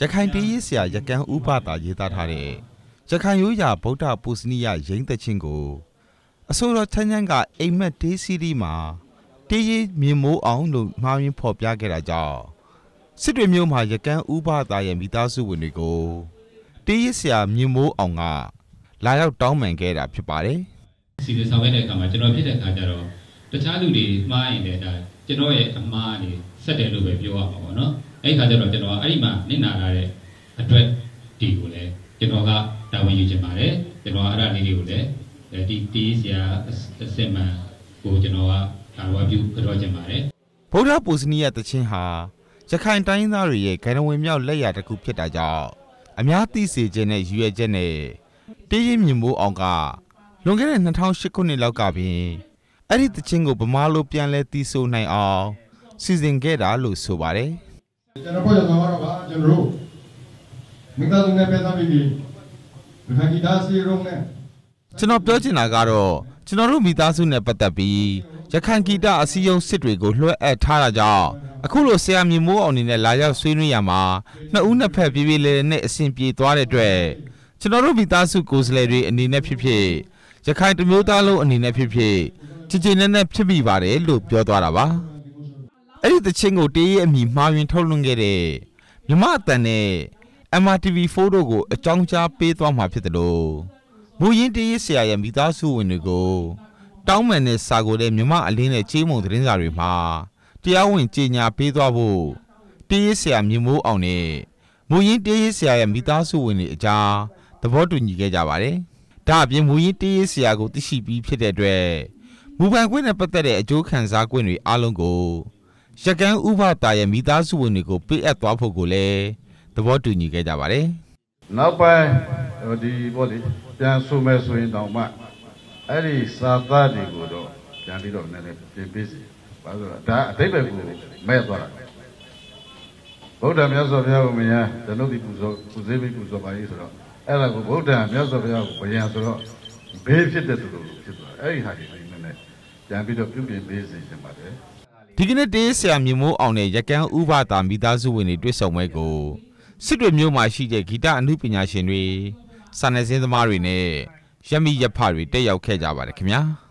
ရခိုင်တေးရေးဆရာရကန်းဥပတာရေးသားထားတဲ့ရခိုင်ရိုးရာဗုဒ္ဓပူဇနီယရိမ့်သက်ချင်းကိုအစိုးရချမ်းချမ်းကအိမ်မက်တေးစီးဒီမှာတေးရေးမြင်မိုးအောင်လို့မှားယွင်းဖော်ပြခဲ့တာကြောင့်စစ်တွေမျိုးမှာရကန်းဥပတာရဲ့မိသားစုဝင်တွေကိုတေးရေးဆရာမြင်မိုးအောင်ကလာရောက်တောင်းပန်ခဲ့တာဖြစ်ပါတယ်စီစဉ်ဆောင်ရွက်တဲ့အခါမှာကျွန်တော်ဖြစ်တဲ့အခါကျတော့တခြားလူတွေမှားရင်လည်းဒါကျွန်တော်ရဲ့အမှားတွေဆက်တယ်လို့ပဲပြောရမှာပေါ့နော် အဲ့ဒီခါကျတော့ကျွန်တော်ကအဲ့ဒီမှာနစ်နာလာတဲ့အတွက်ဒီကိုလည်းကျွန်တော်ကတာဝန်ယူချင်ပါတယ်ကျွန်တော်ကအဲ့ဒါလေးတွေကိုလည်းဒီတီးဆရာအစစ်မှန်ကိုကျွန်တော်ကကာဝပြုကြောချင်ပါတယ်ဗုဒ္ဓပူဇနီယတခြင်းဟာရခိုင်တိုင်းသားတွေရဲ့ဂိုင်နဝင်မြောက်လက်ရာတစ်ခုဖြစ်တာကြောင့်အများသိစေခြင်းနဲ့ရည်ရွယ်ချက်နဲ့တေးရင်မြင်မိုးအောင်ကလွန်ခဲ့တဲ့2008ခုနှစ်လောက်ကပင်အဲ့ဒီတခြင်းကိုဗမာလိုပြန်လဲတီးဆိုနိုင်အောင်စီစဉ်ခဲ့တာလို့ဆိုပါတယ် ကျွန်တော်ပြောရမှာတော့ကကျွန်တော်တို့မိသားစုနဲ့ပဲသားပြီးပြီးဒီခါကြီးဒါစီရုံးနဲ့ကျွန်တော်ပြောချင်တာကတော့ကျွန်တော်တို့မိသားစုနဲ့ပတ်သက်ပြီးရခိုင်ဂီတအစည်းအရုံးစစ်တွေကိုလွှဲအပ်ထားတာကြောင့်အခုလိုဆရာမြင့်မိုးအောင်အနေနဲ့လာရောက်ဆွေးနွေးရမှာနှစ်ဦးနှစ်ဖက်ပြေးပြေးလဲလဲနဲ့အဆင်ပြေသွားတဲ့အတွက်ကျွန်တော်တို့မိသားစုကိုယ်စားလှယ်တွေအနေနဲ့ဖြစ်ဖြစ်ရခိုင်တမျိုးသားလုံးအနေနဲ့ဖြစ်ဖြစ်ကြည်ကြည်နက်နက်ဖြစ်မိပါတယ်လို့ပြောသွားတာပါ အဲ့ဒီတချင်းကိုတေးရဲ့အမိမှားယွင်းထုတ်လွှင့်ခဲ့တဲ့မြမအတန်နဲ့ MRTV4 တို့ကိုအကြောင်းကြားပေးသွားမှာဖြစ်တယ်လို့မူရင်းတေးရေးဆရာရဲ့မိသားစုဝင်တွေကိုတောင်းပန်တဲ့စာကိုလည်းမြမအလင်းနဲ့ချေးမုံသတင်းစာတွေမှာတရားဝင်ကြေညာပေးသွားဖို့တေးရေးဆရာမြင်မိုးအောင်နဲ့မူရင်းတေးရေးဆရာရဲ့မိသားစုဝင်တွေအကြားသဘောတူညီခဲ့ကြပါတယ်။ဒါအပြင်မူရင်းတေးရေးဆရာကိုသိရှိပြီးဖြစ်တဲ့အတွက်မူပိုင်ခွင့်နဲ့ပတ်သက်တဲ့အကျိုးခံစား권တွေအားလုံးကို ရကန်းဥပတာရဲ့မိသားစုဝင်တွေကိုပေးအပ်သွားဖို့ကိုလည်းသဘောတူညီခဲ့ကြပါတယ်။နောက်ပိုင်းဟိုဒီပေါ့လေပြန်ဆိုမယ်ဆိုရင်တောင်မှအဲ့ဒီစာသားတွေကိုတော့ပြန်ပြီးတော့နည်းနည်းပြင်ပေးစီဘာလို့လဲဒါအတိတ်ပဲကိုမဲ့သွားတာဗုဒ္ဓမြတ်စွာဘုရားကိုမယံကျွန်ုပ်ဒီပူဇော်ပူဇေးပြီးပူဇော်ပါရေးဆိုတော့အဲ့ဒါကိုဗုဒ္ဓမြတ်စွာဘုရားကိုဘယံဆိုတော့ဘေးဖြစ်တဲ့သူတို့ဖြစ်သွားအဲ့ဒီဟာတွေနည်းနည်းပြန်ပြီးတော့ပြုပြင်ပေးစီခြင်းပါတယ် ဒီကနေ့တေးဆရာမြင့်မိုးအောင်နဲ့ရကန်းဥပတာမိသားစုဝင်တွေတွေ့ဆုံပွဲကိုစစ်တွေမျိုးမှာရှိတဲ့ဂီတအမှုပညာရှင်တွေစာနယ်ဇင်းသမားတွေနဲ့ရမီရဖတွေတက်ရောက်ခဲ့ကြပါတယ်ခင်ဗျာ။